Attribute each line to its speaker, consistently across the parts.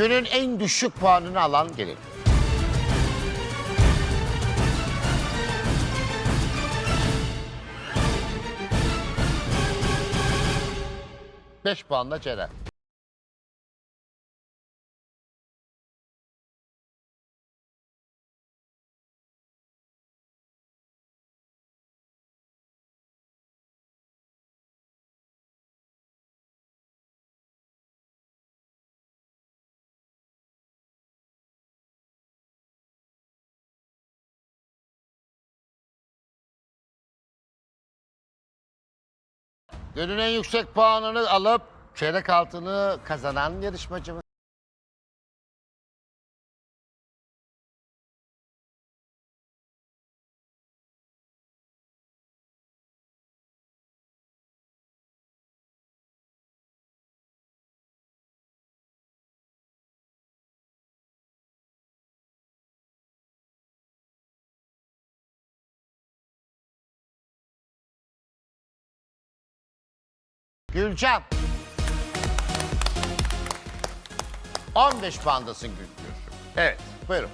Speaker 1: Günün en düşük puanını alan gelin. Beş puanla Ceren. Günün en yüksek puanını alıp çeyrek altını kazanan yarışmacımız. Gülcan. 15 puandasın Gülcüm. Evet, buyurun.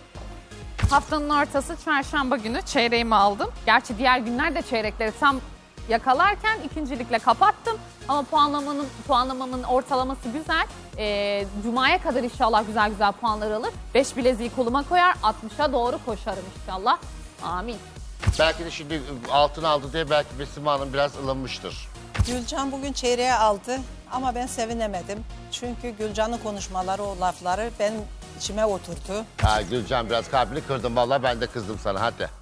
Speaker 2: Haftanın ortası çarşamba günü çeyreğimi aldım. Gerçi diğer günler de çeyrekleri tam yakalarken ikincilikle kapattım. Ama puanlamanın puanlamamın ortalaması güzel. Ee, Cuma'ya kadar inşallah güzel güzel puanlar alır. 5 bileziği koluma koyar, 60'a doğru koşarım inşallah. Amin.
Speaker 1: Belki de şimdi altın aldı diye belki Besim Hanım biraz ılınmıştır.
Speaker 3: Gülcan bugün çeyreğe aldı ama ben sevinemedim. Çünkü Gülcan'ın konuşmaları, o lafları benim içime oturdu.
Speaker 1: Ha, Gülcan biraz kalbini kırdım vallahi ben de kızdım sana hadi.